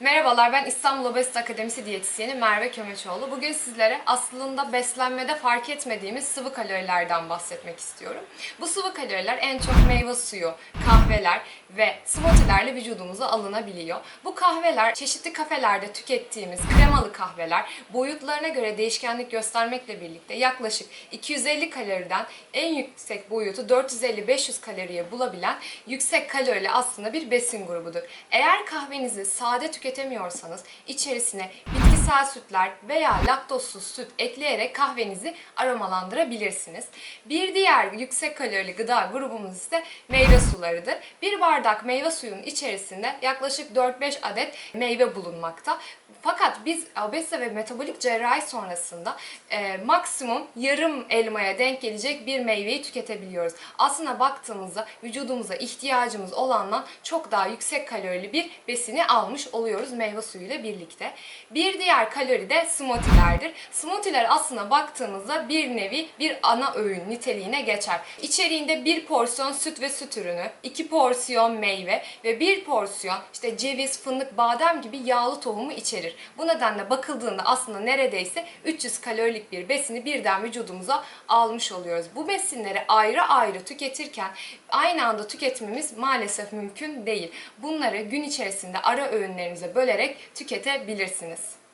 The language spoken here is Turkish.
Merhabalar ben İstanbul Obezite Akademisi diyetisyeni Merve Kömeçoğlu. Bugün sizlere aslında beslenmede fark etmediğimiz sıvı kalorilerden bahsetmek istiyorum. Bu sıvı kaloriler en çok meyve suyu, kahveler ve smoothie'lerle vücudumuza alınabiliyor. Bu kahveler çeşitli kafelerde tükettiğimiz kremalı kahveler boyutlarına göre değişkenlik göstermekle birlikte yaklaşık 250 kaloriden en yüksek boyutu 450-500 kaloriye bulabilen yüksek kalorili aslında bir besin grubudur. Eğer kahvenizi sade tüketemiyorsanız içerisine bitkisel sütler veya laktozsuz süt ekleyerek kahvenizi aromalandırabilirsiniz. Bir diğer yüksek kalorili gıda grubumuz ise meyve sularıdır. Bir bardak meyve suyunun içerisinde yaklaşık 4-5 adet meyve bulunmakta. Fakat biz obezite ve metabolik cerrahi sonrasında e, maksimum yarım elmaya denk gelecek bir meyveyi tüketebiliyoruz. Aslına baktığımızda vücudumuza ihtiyacımız olandan çok daha yüksek kalorili bir besini almış oluyoruz meyve suyuyla birlikte. Bir diğer kalori de smoothie'lerdir. Smoothie'ler aslına baktığımızda bir nevi bir ana öğün niteliğine geçer. İçeriğinde bir porsiyon süt ve süt ürünü, iki porsiyon meyve ve bir porsiyon işte ceviz, fındık, badem gibi yağlı tohumu içerir. Bu nedenle bakıldığında aslında neredeyse 300 kalorilik bir besini birden vücudumuza almış oluyoruz. Bu besinleri ayrı ayrı tüketirken aynı anda tüketmemiz maalesef mümkün değil. Bunları gün içerisinde ara öğünlerinize bölerek tüketebilirsiniz.